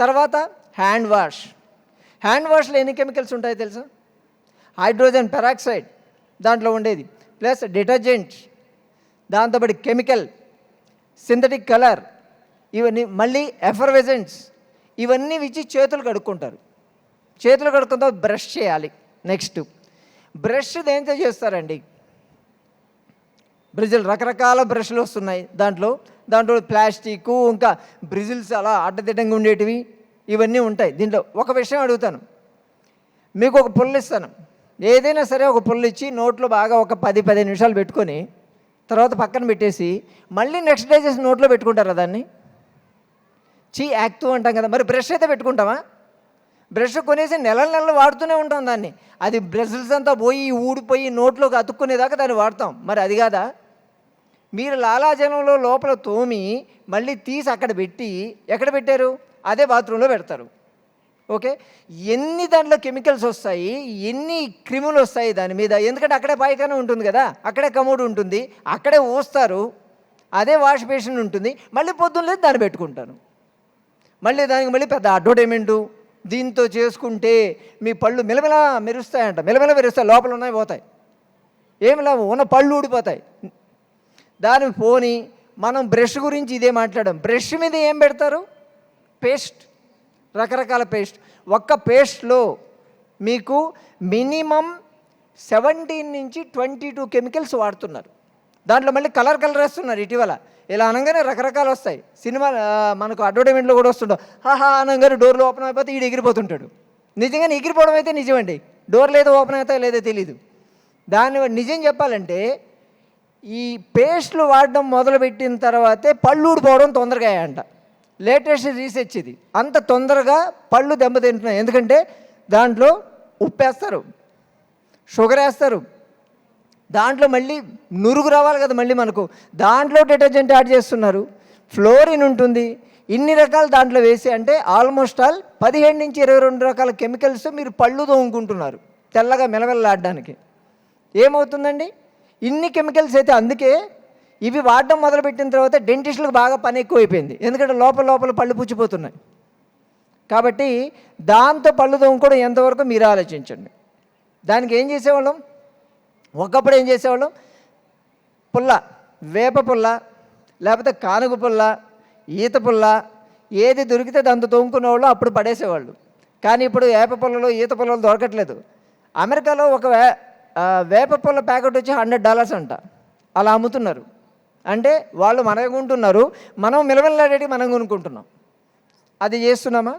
తర్వాత hand wash. Hand వాష్లో ఎన్ని chemicals ఉంటాయో తెలుసా? హైడ్రోజన్ పెరాక్సైడ్ దాంట్లో ఉండేది. ప్లస్ డిటర్జెంట్ దాంతోపాటు కెమికల్ సింథటిక్ కలర్ ఇవన్నీ మళ్ళీ ఎఫర్వెజెంట్స్ ఇవన్నీ ఇచ్చి చేతులు కడుక్కుంటారు. చేతులు కడుక్కున్న తర్వాత బ్రష్ చేయాలి నెక్స్ట్. బ్రష్ దేంతో చేస్తారండి? బ్రిజిల్ రకరకాల బ్రష్లు వస్తున్నాయి దాంట్లో. దాంట్లో ప్లాస్టిక్ ఇంకా బ్రిజిల్స్ అలా అడ్డదిడ్డంగా ఉండేటివి ఇవన్నీ ఉంటాయి. దీంట్లో ఒక విషయం అడుగుతాను. మీకు ఒక పుల్ల ఇస్తాను. ఏదైనా సరే ఒక పుల్ల ఇచ్చి నోట్లో బాగా ఒక పది పదిహేను నిమిషాలు పెట్టుకొని తర్వాత పక్కన పెట్టేసి మళ్ళీ నెక్స్ట్ డే చేసి నోట్లో పెట్టుకుంటారా దాన్ని? చీ యాక్టివ్ అంటాం కదా. మరి బ్రష్ అయితే పెట్టుకుంటామా? బ్రష్ కొనేసి నెల నెలలు వాడుతూనే ఉంటాం దాన్ని. అది బ్రషెస్ అంతా పోయి ఊడిపోయి నోట్లోకి అతుక్కునేదాకా దాన్ని వాడతాం. మరి అది కాదా? మీరు లాలాజలంలో లోపల తోమి మళ్ళీ తీసి అక్కడ పెట్టి ఎక్కడ పెట్టారు? అదే బాత్రూంలో పెడతారు. ఓకే? ఎన్ని దాంట్లో కెమికల్స్ వస్తాయి? ఎన్ని క్రిములు వస్తాయి దాని మీద? ఎందుకంటే అక్కడే పాయికాన ఉంటుంది కదా? అక్కడే కమోడు ఉంటుంది. అక్కడే ఊస్తారు. అదే వాష్ బేసిన్ ఉంటుంది. మళ్ళీ పొద్దున్న లేదు దాన్ని పెట్టుకుంటాను. మళ్ళీ దానికి మళ్ళీ పెద్ద అడ్వర్టైజ్మెంటు. దీంతో చేసుకుంటే మీ పళ్ళు మిలమిల మెరుస్తాయంట. మిలమిల మెరుస్తాయి. లోపల ఉన్నాయి పోతాయి. ఏమి లాభం? ఉన్న పళ్ళు ఊడిపోతాయి. దానికి పోని మనం బ్రష్ గురించి ఇదే మాట్లాడాం. బ్రష్ మీద ఏం పెడతారు? పేస్ట్. రకరకాల పేస్ట్. ఒక్క పేస్ట్లో మీకు మినిమం సెవెంటీన్ నుంచి ట్వంటీ టూ కెమికల్స్ వాడుతున్నారు. దాంట్లో మళ్ళీ కలర్ కలర్ వేస్తున్నారు ఇటీవల. ఇలా అనగానే రకరకాలు వస్తాయి. సినిమా మనకు అడ్వర్టైజ్మెంట్లో కూడా వస్తుంటాం. హాహా అనగానే డోర్లు ఓపెన్ అయిపోతే ఈడు ఎగిరిపోతుంటాడు. నిజంగానే ఎగిరిపోవడం అయితే నిజమండి. డోర్లు ఏదో ఓపెన్ అవుతాయో లేదో తెలియదు దాన్ని నిజం చెప్పాలంటే ఈ పేస్ట్లు వాడడం మొదలుపెట్టిన తర్వాతే పళ్ళు ఊడిపోవడం తొందరగా అంట లేటెస్ట్ రీసెర్చ్ ఇది. అంత తొందరగా పళ్ళు దెబ్బతింటున్నాయి ఎందుకంటే దాంట్లో ఉప్పు వేస్తారు షుగర్ వేస్తారు. దాంట్లో మళ్ళీ నురుగు రావాలి కదా మళ్ళీ మనకు. దాంట్లో డిటర్జెంట్ యాడ్ చేస్తున్నారు. ఫ్లోరిన్ ఉంటుంది. ఇన్ని రకాలు దాంట్లో వేసి అంటే ఆల్మోస్ట్ ఆల్ పదిహేడు నుంచి ఇరవై రెండు రకాల కెమికల్స్ మీరు పళ్ళు తోముకుంటున్నారు. తెల్లగా మెలమెల్లాడడానికి. ఏమవుతుందండి? ఇన్ని కెమికల్స్ అయితే అందుకే ఇవి వాడడం మొదలుపెట్టిన తర్వాత డెంటిస్టులకు బాగా పని ఎక్కువైపోయింది. ఎందుకంటే లోపల లోపల పళ్ళు పుచ్చిపోతున్నాయి. కాబట్టి దాంతో పళ్ళు తోముకోవడం ఎంతవరకు మీరు ఆలోచించండి. దానికి ఏం చేసేవాళ్ళం? ఒకప్పుడు ఏం చేసేవాళ్ళం? పుల్ల వేప పుల్ల లేకపోతే కానుగు పుల్ల ఈత పుల్ల ఏది దొరికితే దాంతో తోముకునేవాళ్ళు అప్పుడు పడేసేవాళ్ళు. కానీ ఇప్పుడు వేప పుల్లలో ఈత పుల్లలు దొరకట్లేదు. అమెరికాలో ఒక వేప పూల ప్యాకెట్ వచ్చి హండ్రెడ్ డాలర్స్ అంట. అలా అమ్ముతున్నారు. అంటే వాళ్ళు మనం కొంటున్నారు మనం మిలమిల్లాడేటి మనం కొనుక్కుంటున్నాం. అది చేస్తున్నామా?